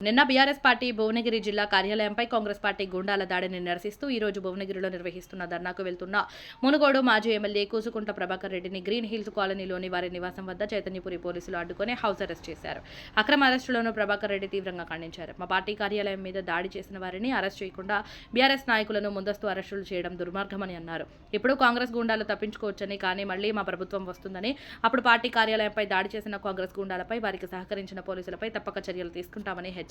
నిన్న BRS party Bhuvanagiri జిల్లా కార్యాలయంపై Congress party Gundala దాడిని నిరసిస్తూ ఈ రోజు భువనగిరిలో నిర్వహిస్తున్న ధర్నాకు వెళ్తున్న మునుగోడు మాజీ ఎమ్మెల్యే కూసుకుంట ప్రభాకర్ రెడ్డిని గ్రీన్ హిల్స్ కాలనీలోని వారి నివాసం వద్ద చైతన్యపురి పోలీసులు అడ్డుకొని హౌస్ అరెస్ట్ చేశారు. అక్రమ అరెస్టులను ప్రభాకర్ రెడ్డి తీవ్రంగా ఖండించారు. మా పార్టీ కార్యాలయం మీద దాడి చేసిన వారిని అరెస్ట్ చేయకుండా బీఆర్ఎస్ నాయకులను ముందస్తు అరెస్టులు చేయడం దుర్మార్గమని అన్నారు. ఇప్పుడు కాంగ్రెస్ గుండాలు తప్పించుకోవచ్చని కానీ మళ్ళీ మా ప్రభుత్వం వస్తుందని అప్పుడు పార్టీ కార్యాలయంపై దాడి చేసిన కాంగ్రెస్ గుండాలపై వారికి సహకరించిన పోలీసులపై తప్పక చర్యలు తీసుకుంటామని హెచ్చరించారు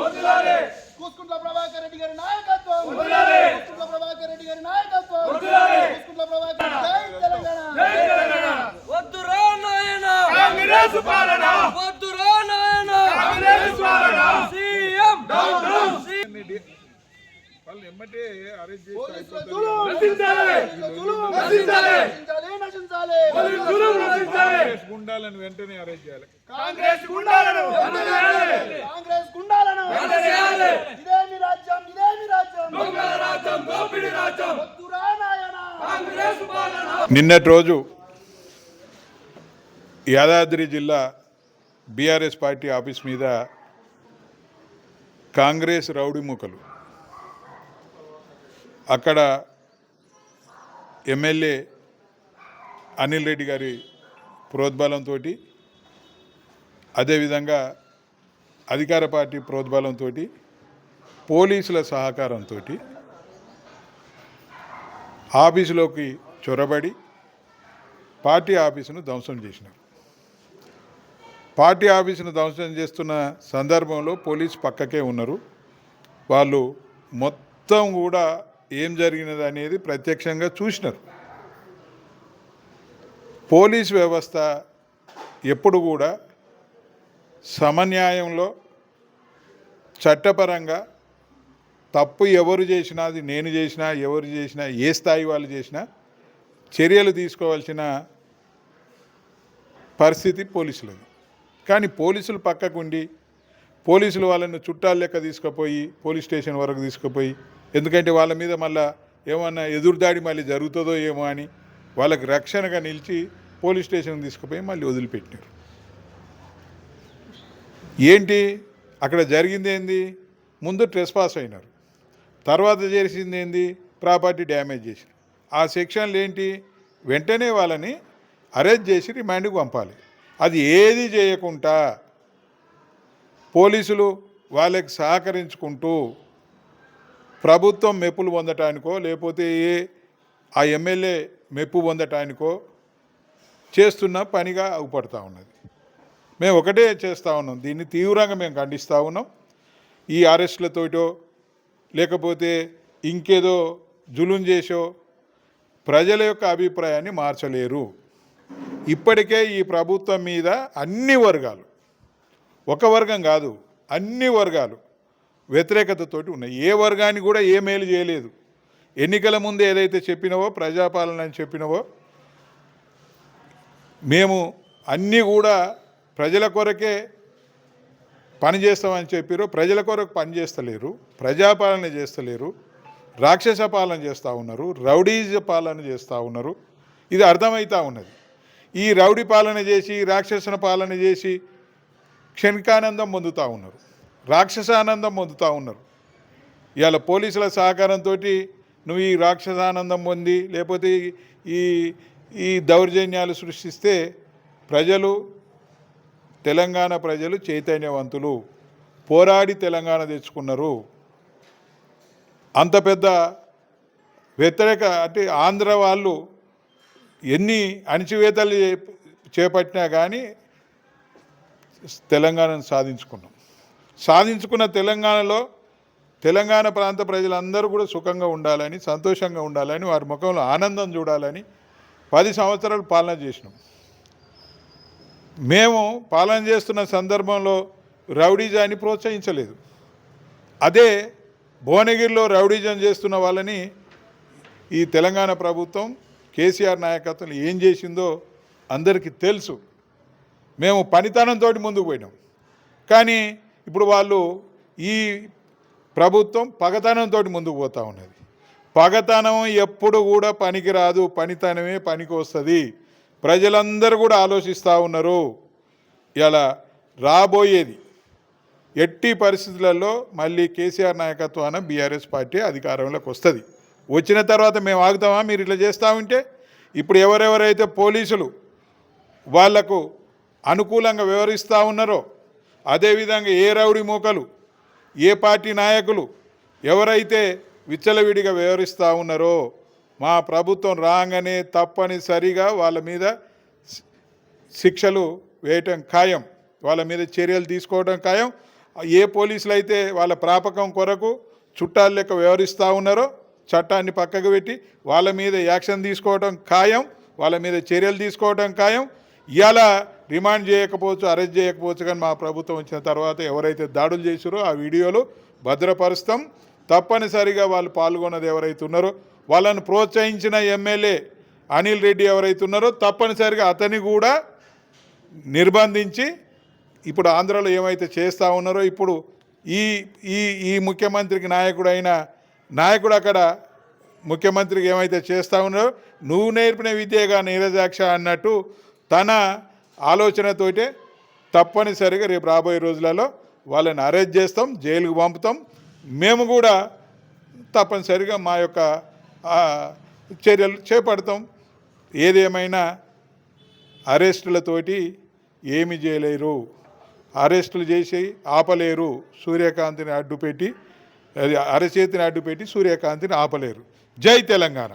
వదిలాలి. కూసుకుంట్ల ప్రభాకర్ రెడ్డి గారి నాయకత్వం వదిలాలి. కూసుకుంట్ల ప్రభాకర్ రెడ్డి గారి నాయకత్వం వదిలాలి. కూసుకుంట్ల ప్రభాకర్ జై తెలంగాణ జై తెలంగాణ వద్దురా నాయన కాంగ్రెస్ పాలన వద్దురా నాయన కాంగ్రెస్ పాలన సీఎం డౌన్ డౌన్ వాళ్ళు ఎమ్మటే అరెస్ట్ చేసి పోలీసుల అయిపోతుంది. జులుం నశించాలి జులుం నశించాలి నశించాలి నశించాలి కాంగ్రెస్ గుండాలను వెంటనే అరెస్ట్ చేయాలి. కాంగ్రెస్ గుండాలను కాంగ్రెస్ గుండాలను ఇదేమి రాజ్యం? ఇదేమి రాజ్యం? దొంగల రాజ్యం దోపిడి రాజ్యం. వద్దురా నాయన? కాంగ్రెస్ పాలన. నిన్నటి రోజు యాదాద్రి జిల్లా బీఆర్ఎస్ పార్టీ ఆఫీస్ మీద కాంగ్రెస్ రౌడీ మూకలు. అక్కడ ఎమ్మెల్యే అనిల్ రెడ్డి గారి ప్రోద్బలంతో అదేవిధంగా అధికార పార్టీ ప్రోద్బలంతో పోలీసుల సహకారంతో ఆఫీసులోకి చొరబడి పార్టీ ఆఫీసును ధ్వంసం చేసినారు పార్టీ ఆఫీసును ధ్వంసం చేస్తున్న సందర్భంలో పోలీసు పక్కకే ఉన్నారు. వాళ్ళు మొత్తం కూడా ఏం జరిగినది అనేది ప్రత్యక్షంగా చూసినారు. పోలీస్ వ్యవస్థ ఎప్పుడు కూడా సమన్యాయంలో చట్టపరంగా తప్పు ఎవరు చేసినా అది నేను చేసినా ఎవరు చేసినా ఏ స్థాయి వాళ్ళు చేసినా చర్యలు తీసుకోవాల్సిన పరిస్థితి పోలీసులది. కానీ పోలీసులు పక్కకుండి పోలీసులు వాళ్ళని చుట్టాలు లెక్క తీసుకుపోయి పోలీస్ స్టేషన్ వరకు తీసుకుపోయి ఎందుకంటే వాళ్ళ మీద మళ్ళా ఏమన్నా ఎదురుదాడి మళ్ళీ జరుగుతుందో ఏమో అని వాళ్ళకి రక్షణగా నిలిచి పోలీస్ స్టేషన్ తీసుకుపోయి మళ్ళీ వదిలిపెట్టినారు. ఏంటి? అక్కడ జరిగింది ఏంది? ముందు ట్రెస్ పాస్ అయినారు. తర్వాత చేసింది ఏంది? ప్రాపర్టీ డ్యామేజ్ చేసినారు ఆ సెక్షన్లు ఏంటి? వెంటనే వాళ్ళని అరెస్ట్ చేసి రిమాండ్కి పంపాలి. అది ఏది చేయకుండా పోలీసులు వాళ్ళకి సహకరించుకుంటూ ప్రభుత్వం మెప్పులు పొందటానికో లేకపోతే ఏ ఆ ఎమ్మెల్యే మెప్పు పొందటానికో చేస్తున్న పనిగా అవుపడతా ఉన్నది. మేము ఒకటే చేస్తూ ఉన్నాం. దీన్ని తీవ్రంగా మేము ఖండిస్తూ ఉన్నాం. ఈ అరెస్టులతోటో లేకపోతే ఇంకేదో జులుం చేసో ప్రజల యొక్క అభిప్రాయాన్ని మార్చలేరు. ఇప్పటికే ఈ ప్రభుత్వం మీద అన్ని వర్గాలు ఒక వర్గం కాదు అన్ని వర్గాలు వ్యతిరేకతతోటి ఉన్నాయి. ఏ వర్గాన్ని కూడా ఏ మేలు చేయలేదు. ఎన్నికల ముందు ఏదైతే చెప్పినవో ప్రజాపాలన అని చెప్పినవో మేము అన్నీ కూడా ప్రజల కొరకే పని చేస్తామని చెప్పారు ప్రజల కొరకు పనిచేస్తలేరు ప్రజాపాలన చేస్తలేరు రాక్షస పాలన చేస్తూ ఉన్నారు రౌడీజ పాలన చేస్తూ ఉన్నారు. ఇది అర్థమవుతూ ఉన్నది. ఈ రౌడీ పాలన చేసి రాక్షసన పాలన చేసి క్షణికానందం పొందుతూ ఉన్నారు. రాక్షసానందం పొందుతూ ఉన్నారు. ఇవాళ పోలీసుల సహకారంతో నువ్వు ఈ రాక్షసానందం పొంది లేకపోతే ఈ ఈ దౌర్జన్యాలు సృష్టిస్తే ప్రజలు తెలంగాణ ప్రజలు చైతన్యవంతులు. పోరాడి తెలంగాణ తెచ్చుకున్నారు. అంత పెద్ద వ్యతిరేక అంటే ఆంధ్ర వాళ్ళు ఎన్ని అణిచివేతలు చే- చేపట్టినా కానీ తెలంగాణను సాధించుకున్నాం. సాధించుకున్న తెలంగాణలో తెలంగాణ ప్రాంత ప్రజలందరూ కూడా సుఖంగా ఉండాలని సంతోషంగా ఉండాలని వారి ముఖంలో ఆనందం చూడాలని పది సంవత్సరాలు పాలన చేసినాం. మేము పాలన చేస్తున్న సందర్భంలో రౌడీజాన్ని ప్రోత్సహించలేదు. అదే భువనగిరిలో రౌడీజం చేస్తున్న వాళ్ళని ఈ తెలంగాణ ప్రభుత్వం కేసీఆర్ నాయకత్వం ఏం చేసిందో అందరికీ తెలుసు. మేము పనితనంతో ముందుకు పోయినాం. కానీ ఇప్పుడు వాళ్ళు ఈ ప్రభుత్వం పగతనంతో ముందుకు పోతూ ఉన్నది. పగతనం ఎప్పుడు కూడా పనికి రాదు పనితనమే పనికి వస్తుంది ప్రజలందరూ కూడా ఆలోచిస్తూ ఉన్నారు. ఇలా రాబోయేది ఎట్టి పరిస్థితులలో మళ్ళీ కేసీఆర్ నాయకత్వాన బీఆర్ఎస్ పార్టీ అధికారంలోకి వస్తుంది. వచ్చిన తర్వాత మేము ఆగుతామా? మీరు ఇట్లా చేస్తూ ఉంటే ఇప్పుడు ఎవరెవరైతే పోలీసులు వాళ్ళకు అనుకూలంగా వ్యవహరిస్తూ ఉన్నారో అదేవిధంగా ఏ రౌడీ మూకలు ఏ పార్టీ నాయకులు ఎవరైతే విచ్చలవిడిగా వ్యవహరిస్తూ ఉన్నారో మా ప్రభుత్వం రాగానే తప్పనిసరిగా వాళ్ళ మీద శిక్షలు వేయటం ఖాయం. వాళ్ళ మీద చర్యలు తీసుకోవడం ఖాయం. ఏ పోలీసులు అయితే వాళ్ళ ప్రాపకం కొరకు చుట్టాలు లెక్క వ్యవహరిస్తూ ఉన్నారో చట్టాన్ని పక్కకు పెట్టి వాళ్ళ మీద యాక్షన్ తీసుకోవడం ఖాయం. వాళ్ళ మీద చర్యలు తీసుకోవడం ఖాయం. ఇలా రిమాండ్ చేయకపోవచ్చు అరెస్ట్ చేయకపోవచ్చు కానీ మా ప్రభుత్వం వచ్చిన తర్వాత ఎవరైతే దాడులు చేసారో ఆ వీడియోలు భద్రపరుస్తాం. తప్పనిసరిగా వాళ్ళు పాల్గొన్నది ఎవరైతే ఉన్నారో వాళ్ళను ప్రోత్సహించిన ఎమ్మెల్యే అనిల్ రెడ్డి ఎవరైతే ఉన్నారో తప్పనిసరిగా అతని కూడా నిర్బంధించి ఇప్పుడు ఆంధ్రలో ఏమైతే చేస్తూ ఉన్నారో ఇప్పుడు ఈ ఈ ఈ ముఖ్యమంత్రికి నాయకుడైన నాయకుడు అక్కడ ముఖ్యమంత్రికి ఏమైతే చేస్తూ ఉన్నారో నువ్వు నేర్పిన విద్యగా నీరజాక్ష అన్నట్టు తన ఆలోచనతోటే తప్పనిసరిగా రేపు రాబోయే రోజులలో వాళ్ళని అరెస్ట్ చేస్తాం జైలుకు పంపుతాం. మేము కూడా తప్పనిసరిగా మా యొక్క చర్యలు చేపడతాం. ఏదేమైనా అరెస్టులతోటి ఏమి చేయలేరు. అరెస్టులు చేసి ఆపలేరు. సూర్యకాంతిని అడ్డుపెట్టి అరచేతిని అడ్డుపెట్టి సూర్యకాంతిని ఆపలేరు. జై తెలంగాణ.